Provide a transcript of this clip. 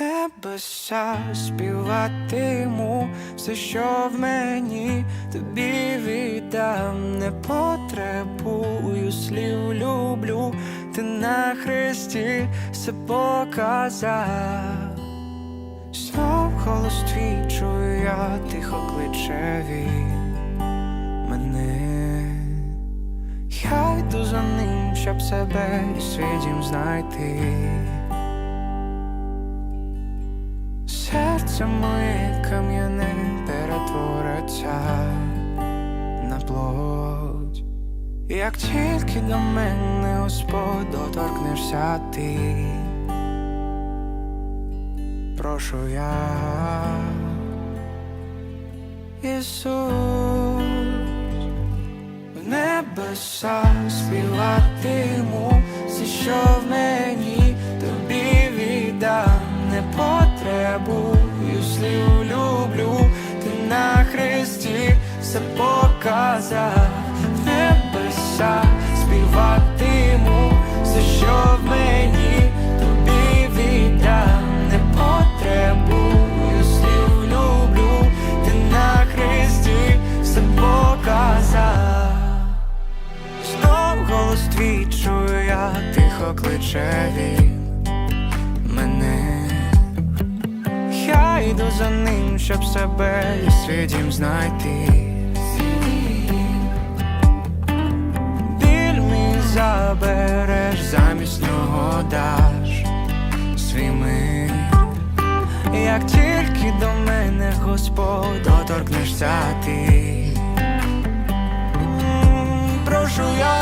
небеса співатиму все, що в мені тобі віддам, не потребую слів люблю, ти на хресті все показав. Знов голос твій чую я тихо кличе він мене. Я йду за ним, щоб себе і свій дім знайти. Серце моє кам'яне перетвориться на плоть. Як тільки до мене, Господь, доторкнешся ти, прошу я, Ісус, в небеса співатиму все, що в мені показав, в небеса співатиму все, що в мені тобі віддам, не потребую слів люблю, ти на хресті все показав. Знов голос твій чую я, тихо кличе він мене. Я йду за ним, щоб себе і свій знайти. Нього свій мир. Як тільки до мене Господь доторкнешся ти. Прошу я